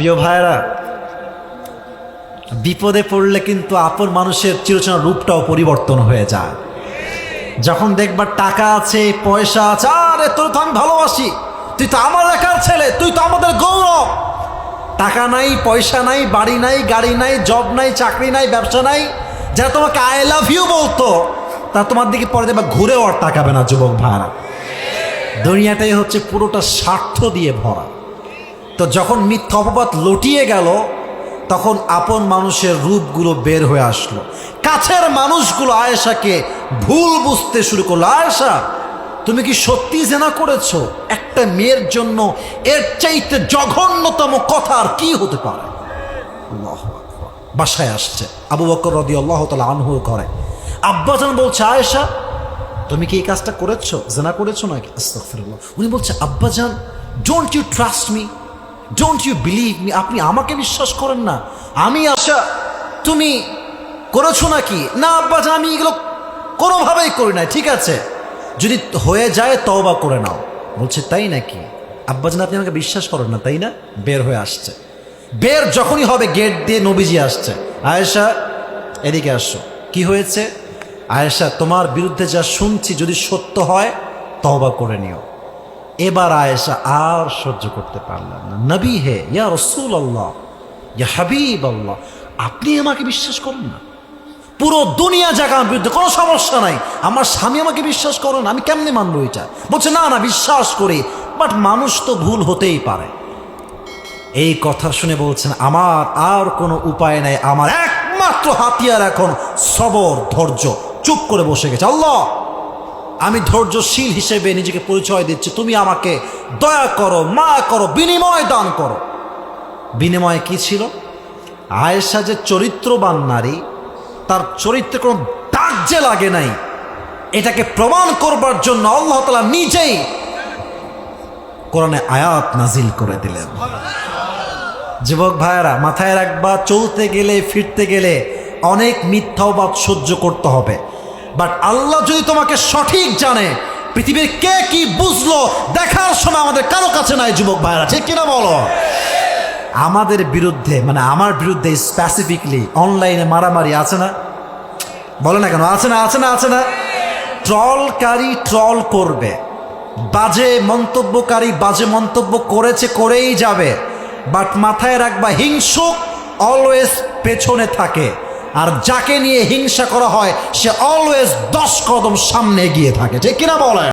প্রিয় ভাইরা বিপদে পড়লে কিন্তু আপন মানুষের চিরচেনা রূপটাও পরিবর্তন হয়ে যায়। যখন দেখবার টাকা আছে, পয়সা আছে, আরে তোর তো আমি ভালোবাসি, তুই তো আমার একার ছেলে, তুই তো আমাদের গৌরব। টাকা নাই, পয়সা নাই, বাড়ি নাই, গাড়ি নাই জব নাই, চাকরি নাই, ব্যবসা নাই, যারা তোমাকে আই লাভ ইউ বলতো তা তোমার দিকে পরে দেখবা ঘুরেও আর তাকাবে না, যুবক ভাড়া দুনিয়াটাই হচ্ছে পুরোটা স্বার্থ দিয়ে ভরা। তো যখন মিথ্যা অপবাদ লটিয়ে গেল, তখন আপন মানুষের রূপগুলো বের হয়ে আসলো। কাছের মানুষগুলো আয়েশাকে ভুল বুঝতে শুরু করল। আয়েশা, তুমি কি সত্যি জেনা করেছ? একটা মেয়ের জন্য এর চাইতে জঘন্যতম কথা আর কি হতে পারে? বাসায় আসছে। আবু বকর রদি আল্লাহ তালা আনহু করে আব্বাজান বলছে, আয়েশা, তুমি কি এই কাজটা করেছ? জেনা করেছ নাকি? আস্তাগফিরুল্লাহ। উনি বলছে, আব্বাজান don't you trust me don't you believe me আপনি আমাকে বিশ্বাস করেন না। আমি আশা, তুমি করেছ নাকি? না আব্বা, আমি এগুলো কোনোভাবেই করি না ঠিক আছে? যদি হয়ে যায়, তওবা করে নাও। বলছে, তাই নাকি? আব্বাজান আপনি আমাকে বিশ্বাস করেন না, তাই না? বের হয়ে আসছে। বের যখনই হবে গেট দিয়ে নবীজি আসছে। আয়েশা, এদিকে আসো। কি হয়েছে? আয়েশা, তোমার বিরুদ্ধে যা শুনছি, যদি সত্য হয়, তওবা করে নিও। এবার আয়েশা আর সহ্য করতে পারলাম না। নবী হে, ইয়া রসুল আল্লাহ ইয়া হাবিব আল্লাহ আপনি আমাকে বিশ্বাস করেন না? পুরো দুনিয়া জায়গা আমার বিরুদ্ধে কোনো সমস্যা নাই। আমার স্বামী আমাকে বিশ্বাস করেন আমি কেমনে মানবো এটা? বলছে, না না, বিশ্বাস করি বাট মানুষ তো ভুল হতেই পারে। এই কথা শুনে বলছেন, আমার আর কোনো উপায় নাই, আমার একমাত্র হাতিয়ার এখন সবর, ধৈর্য। চুপ করে বসে গেছে। আল্লাহ আমি ধৈর্যশীল হিসেবে নিজেকে পরিচয় দিচ্ছি। তুমি আমাকে দয়া করো, মা করো, বিনিময় দান করো। বিনিময়ে কি ছিল? আয়েশা যে চরিত্রবান নারী, তার চরিত্রে কোনো দাগ যে লাগে নাই। এটাকে প্রমাণ করবার জন্য আল্লাহ তালা নিজেই কোরআনে আয়াত নাজিল করে দিলেন। যুবক ভাইয়েরা, মাথায় রাখবা, চলতে গেলে, ফিরতে গেলে অনেক মিথ্যাবাদ সহ্য করতে হবে। বাট আল্লাহ যদি তোমাকে সঠিক জানে, পৃথিবীর কে কি বুঝলো, দেখার সময় আমাদের কারও কাছে নাই, যুবক ভাইয়েরা, ঠিক কিনা বলো? আমাদের বিরুদ্ধে মানে আমার বিরুদ্ধে স্পেসিফিকলি অনলাইনে মারামারি আছে না? বলে না কেন, আছে না আছে না আছে না? ট্রলকারী ট্রল করবে। বাজে মন্তব্যকারী বাজে মন্তব্য করেছে, করেই যাবে। বাট মাথায় রাখবা, হিংসুক অলওয়েজ পেছনে থাকে। আর যাকে নিয়ে হিংসা করা হয়, সে অলওয়েজ দশ কদম সামনে এগিয়ে থাকে। ঠিক কিনা বলে